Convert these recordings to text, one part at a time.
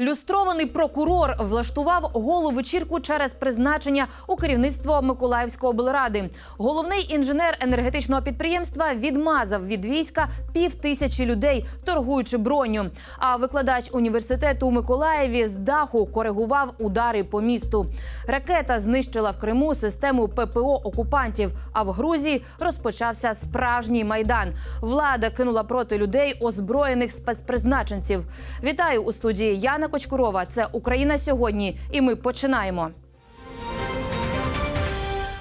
Люстрований прокурор влаштував голу вечірку через призначення у керівництво Миколаївської облради. Головний інженер енергетичного підприємства відмазав від війська пів тисячі людей, торгуючи броню. А викладач університету у Миколаєві з даху коригував удари по місту. Ракета знищила в Криму систему ППО окупантів. А в Грузії розпочався справжній майдан. Влада кинула проти людей озброєних спецпризначенців. Вітаю у студії Яна Кочкурова. Це Україна сьогодні, і ми починаємо.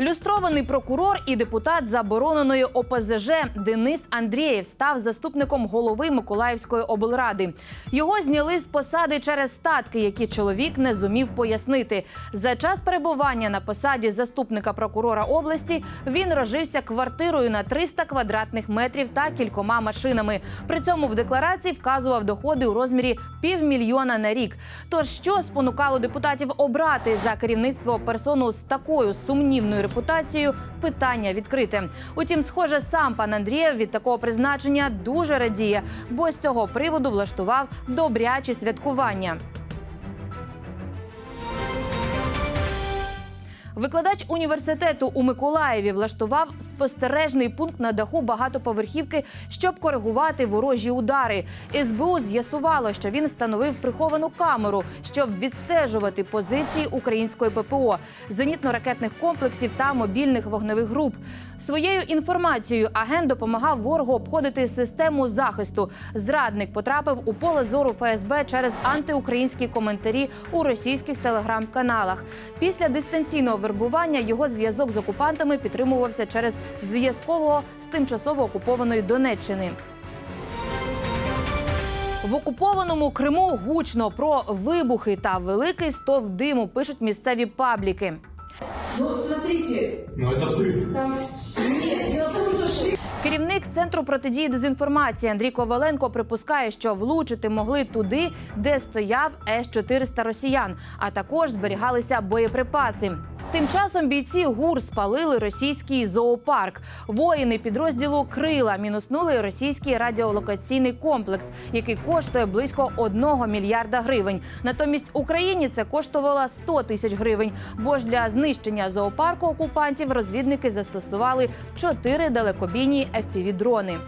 Люстрований прокурор і депутат забороненої ОПЗЖ Денис Андрієв став заступником голови Миколаївської облради. Його зняли з посади через статки, які чоловік не зумів пояснити. За час перебування на посаді заступника прокурора області він розжився квартирою на 300 квадратних метрів та кількома машинами. При цьому в декларації вказував доходи у розмірі півмільйона на рік. Тож що спонукало депутатів обрати за керівництво персону з такою сумнівною репутацією? Питання відкрите. Утім, схоже, сам пан Андрієв від такого призначення дуже радіє, бо з цього приводу влаштував добрячі святкування. Викладач університету у Миколаєві влаштував спостережний пункт на даху багатоповерхівки, щоб коригувати ворожі удари. СБУ з'ясувало, що він встановив приховану камеру, щоб відстежувати позиції української ППО, зенітно-ракетних комплексів та мобільних вогневих груп. Своєю інформацією агент допомагав ворогу обходити систему захисту. Зрадник потрапив у поле зору ФСБ через антиукраїнські коментарі у російських телеграм-каналах. Після дистанційного вербування його зв'язок з окупантами підтримувався через зв'язкового з тимчасово окупованої Донеччини. В окупованому Криму гучно про вибухи та великий стовп диму пишуть місцеві пабліки. Ну, смотрите, Ну это взрыв. там... Нет, дело в том, что шли... Керівник центру протидії дезінформації Андрій Коваленко припускає, що влучити могли туди, де стояв С-400 росіян, а також зберігалися боєприпаси. Тим часом бійці ГУР спалили російський зоопарк. Воїни підрозділу Крила мінуснули російський радіолокаційний комплекс, який коштує близько 1 мільярда гривень. Натомість Україні це коштувало 100 тисяч гривень. Бо ж для знищення зоопарку окупантів розвідники застосували чотири далекобійні FPV-дрони.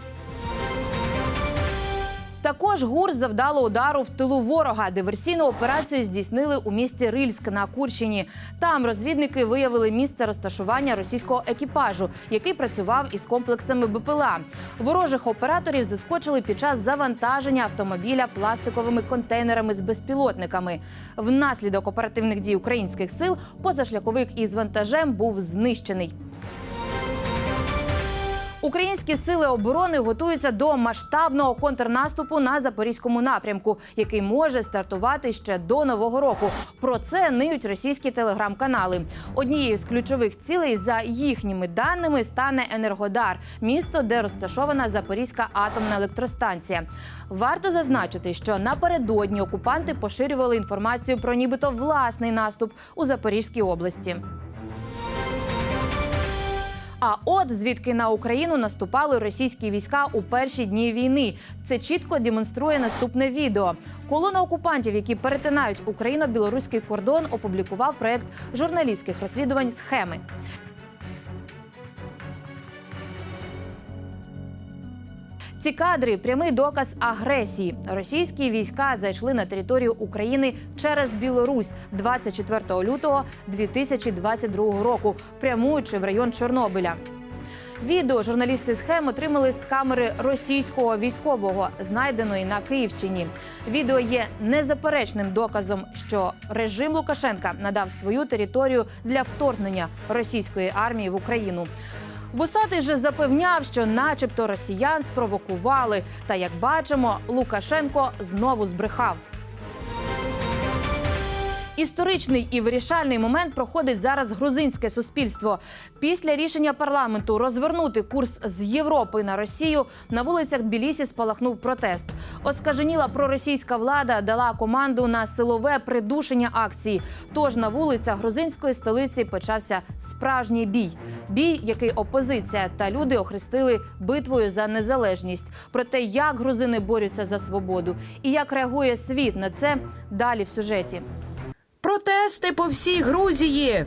Також ГУР завдало удару в тилу ворога. Диверсійну операцію здійснили у місті Рильськ на Курщині. Там розвідники виявили місце розташування російського екіпажу, який працював із комплексами БПЛА. Ворожих операторів заскочили під час завантаження автомобіля пластиковими контейнерами з безпілотниками. Внаслідок оперативних дій українських сил позашляховик із вантажем був знищений. Українські сили оборони готуються до масштабного контрнаступу на запорізькому напрямку, який може стартувати ще до нового року. Про це ниють російські телеграм-канали. Однією з ключових цілей за їхніми даними стане Енергодар, місто, де розташована Запорізька атомна електростанція. Варто зазначити, що напередодні окупанти поширювали інформацію про нібито власний наступ у Запорізькій області. А от звідки на Україну наступали російські війська у перші дні війни. Це чітко демонструє наступне відео. Колона окупантів, які перетинають україно-білоруський кордон, опублікував проект журналістських розслідувань схеми. Ці кадри прямий доказ агресії. Російські війська зайшли на територію України через Білорусь 24 лютого 2022 року, прямуючи в район Чорнобиля. Відео журналісти схем отримали з камери російського військового, знайденої на Київщині. Відео є незаперечним доказом, що режим Лукашенка надав свою територію для вторгнення російської армії в Україну. Вусатий же запевняв, що, начебто, росіян спровокували. Та як бачимо, Лукашенко знову збрехав. Історичний і вирішальний момент проходить зараз грузинське суспільство. Після рішення парламенту розвернути курс з Європи на Росію на вулицях Тбілісі спалахнув протест. Оскаженіла проросійська влада дала команду на силове придушення акції. Тож на вулицях грузинської столиці почався справжній бій. Бій, який опозиція та люди охрестили битвою за незалежність. Про те, як грузини борються за свободу і як реагує світ на це далі в сюжеті. Протести по всій Грузії.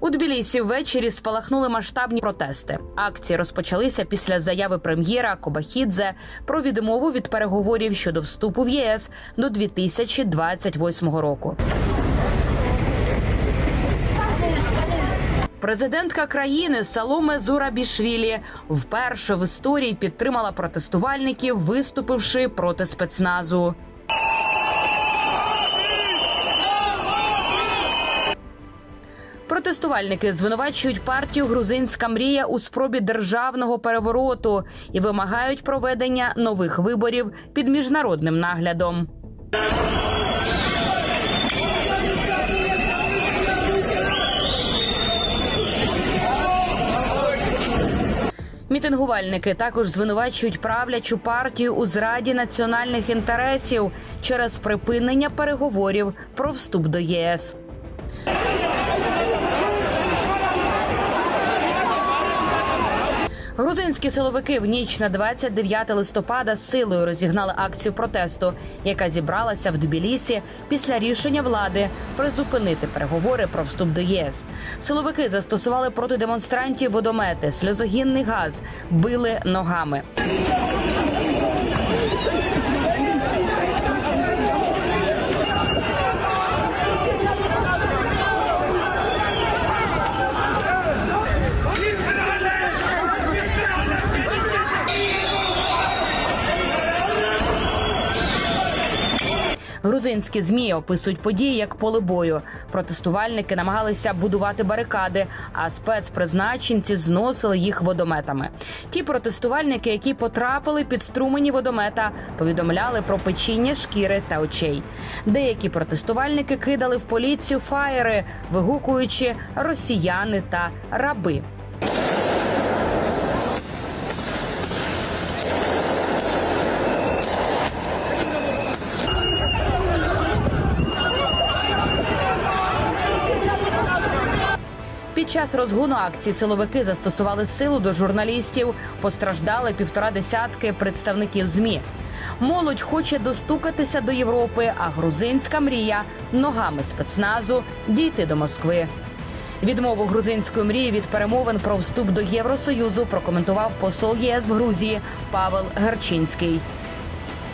У Тбілісі ввечері спалахнули масштабні протести. Акції розпочалися після заяви прем'єра Кобахідзе про відмову від переговорів щодо вступу в ЄС до 2028 року. Президентка країни Саломе Зурабішвілі вперше в історії підтримала протестувальників, виступивши проти спецназу. Протестувальники звинувачують партію Грузинська мрія у спробі державного перевороту і вимагають проведення нових виборів під міжнародним наглядом. Мітингувальники також звинувачують правлячу партію у зраді національних інтересів через припинення переговорів про вступ до ЄС. Грузинські силовики в ніч на 29 листопада силою розігнали акцію протесту, яка зібралася в Тбілісі після рішення влади призупинити переговори про вступ до ЄС. Силовики застосували проти демонстрантів водомети, сльозогінний газ, били ногами. Грузинські змі описують події як поле бою. Протестувальники намагалися будувати барикади, а спецпризначенці зносили їх водометами. Ті протестувальники, які потрапили під струмені водомета, повідомляли про печіння шкіри та очей. Деякі протестувальники кидали в поліцію фаєри, вигукуючи росіяни та раби. Під час розгону акції силовики застосували силу до журналістів. Постраждали півтора десятки представників змі. Молодь хоче достукатися до Європи, а грузинська мрія ногами спецназу дійти до Москви. Відмову грузинської мрії від перемовин про вступ до Євросоюзу прокоментував посол ЄС в Грузії Павел Герчинський.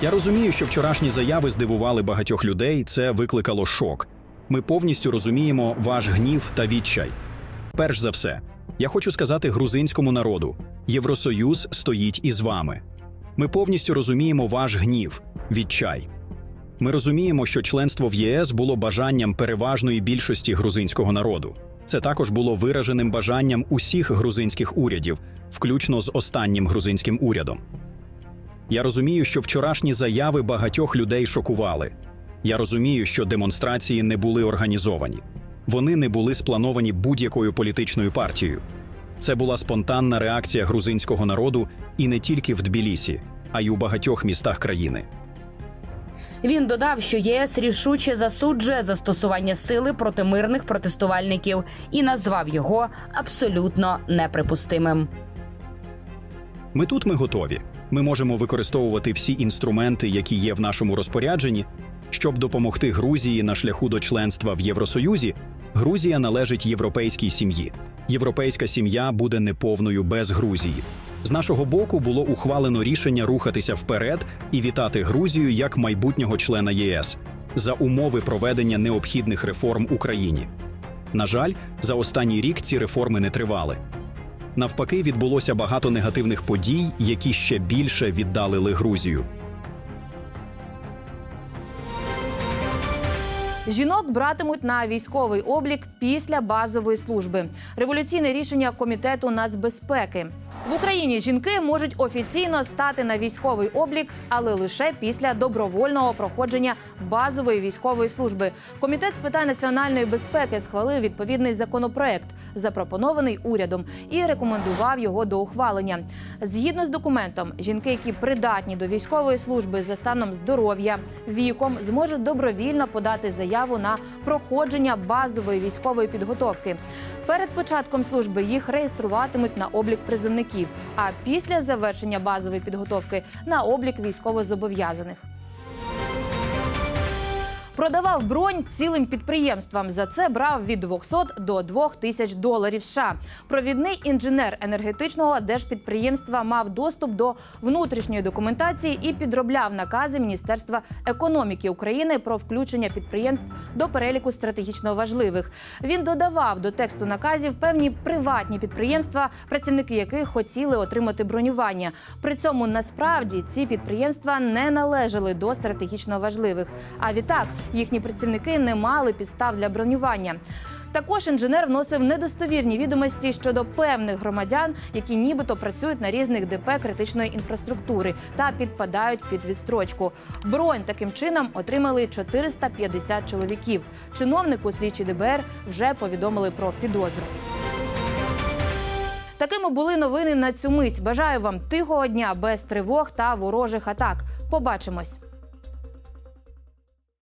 Я розумію, що вчорашні заяви здивували багатьох людей. Це викликало шок. Ми повністю розуміємо ваш гнів та відчай. Перш за все, я хочу сказати грузинському народу: Євросоюз стоїть із вами. Ми повністю розуміємо ваш гнів, відчай. Ми розуміємо, що членство в ЄС було бажанням переважної більшості грузинського народу. Це також було вираженим бажанням усіх грузинських урядів, включно з останнім грузинським урядом. Я розумію, що вчорашні заяви багатьох людей шокували. Я розумію, що демонстрації не були організовані. Вони не були сплановані будь-якою політичною партією. Це була спонтанна реакція грузинського народу і не тільки в Тбілісі, а й у багатьох містах країни. Він додав, що ЄС рішуче засуджує застосування сили проти мирних протестувальників і назвав його абсолютно неприпустимим. Ми тут ми готові. Ми можемо використовувати всі інструменти, які є в нашому розпорядженні, щоб допомогти Грузії на шляху до членства в Євросоюзі. Грузія належить європейській сім'ї. Європейська сім'я буде неповною без Грузії. З нашого боку було ухвалено рішення рухатися вперед і вітати Грузію як майбутнього члена ЄС за умови проведення необхідних реформ Україні. На жаль, за останній рік ці реформи не тривали. Навпаки, відбулося багато негативних подій, які ще більше віддалили Грузію. Жінок братимуть на військовий облік після базової служби. Революційне рішення комітету нацбезпеки. В Україні жінки можуть офіційно стати на військовий облік, але лише після добровольного проходження базової військової служби. Комітет з питань національної безпеки схвалив відповідний законопроект, запропонований урядом, і рекомендував його до ухвалення. Згідно з документом, жінки, які придатні до військової служби за станом здоров'я, віком, зможуть добровільно подати заяву на проходження базової військової підготовки. Перед початком служби їх реєструватимуть на облік призовників, а після завершення базової підготовки на облік військовозобов'язаних. Продавав бронь цілим підприємствам. За це брав від 200 до 2 тисяч доларів. США. провідний інженер енергетичного держпідприємства мав доступ до внутрішньої документації і підробляв накази Міністерства економіки України про включення підприємств до переліку стратегічно важливих. Він додавав до тексту наказів певні приватні підприємства, працівники яких хотіли отримати бронювання. При цьому насправді ці підприємства не належали до стратегічно важливих. А відтак їхні працівники не мали підстав для бронювання. Також інженер вносив недостовірні відомості щодо певних громадян, які нібито працюють на різних ДП критичної інфраструктури та підпадають під відстрочку. Бронь таким чином отримали 450 чоловіків. Чиновнику слідчі ДБР вже повідомили про підозру. Такими були новини на цю мить. Бажаю вам тихого дня без тривог та ворожих атак. Побачимось.